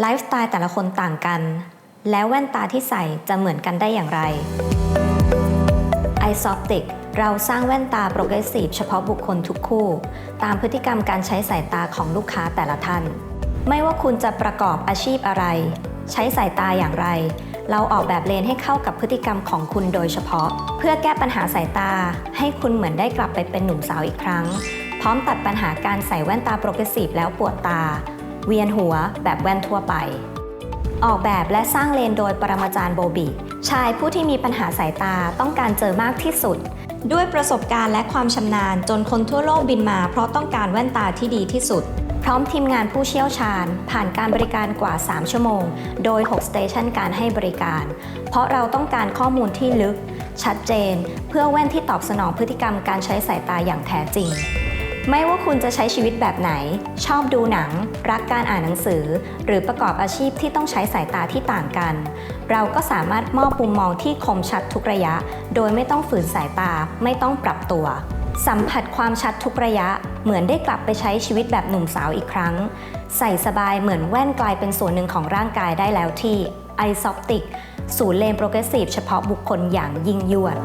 ไลฟ์สไตล์แต่ละคนต่างกัน แล้วแว่นตาที่ใส่จะเหมือนกันได้อย่างไร i s o p t i c เราสร้างแว่นตาโปรเกรสซีฟเฉพาะบุคคลทุกคู่ ตามพฤติกรรมการใช้สายตาของลูกค้าแต่ละท่าน ไม่ว่าคุณจะประกอบอาชีพอะไร ใช้สายตาอย่างไร เราออกแบบเลนให้เข้ากับพฤติกรรมของคุณโดยเฉพาะ เพื่อแก้ปัญหาสายตา ให้คุณเหมือนได้กลับไปเป็นหนุ่มสาวอีกครั้ง พร้อมตัดปัญหาการใส่แว่นตาโปรเกรสซีฟแล้วปวดตา เวียนหัวแบบแว่นทั่วไป ออกแบบและสร้างเลนโดยปรมาจารย์โบบิชายผู้ที่มีปัญหาสายตาต้องการเจอมากที่สุด ด้วยประสบการณ์และความชำนาญจนคนทั่วโลกบินมาเพราะต้องการแว่นตาที่ดีที่สุด พร้อมทีมงานผู้เชี่ยวชาญ ผ่านการบริการกว่า 3 ชั่วโมง โดย 6 สเตชันการให้บริการ เพราะเราต้องการข้อมูลที่ลึก ชัดเจน เพื่อแว่นที่ตอบสนองพฤติกรรมการใช้สายตาอย่างแท้จริง ไม่ว่าคุณจะใช้ชีวิตแบบไหน ชอบดูหนัง รักการอ่านหนังสือ หรือประกอบอาชีพที่ต้องใช้สายตาที่ต่างกัน เราก็สามารถมอบมุมมองที่คมชัดทุกระยะ โดยไม่ต้องฝืนสายตา ไม่ต้องปรับตัว สัมผัสความชัดทุกระยะ เหมือนได้กลับไปใช้ชีวิตแบบหนุ่มสาวอีกครั้ง ใส่สบายเหมือนแว่นกลายเป็นส่วนหนึ่งของร่างกายได้แล้วที่ i s o p t i c ศูนย์เลนโปรเกรสซีฟเฉพาะบุคคลอย่างยิ่งยวด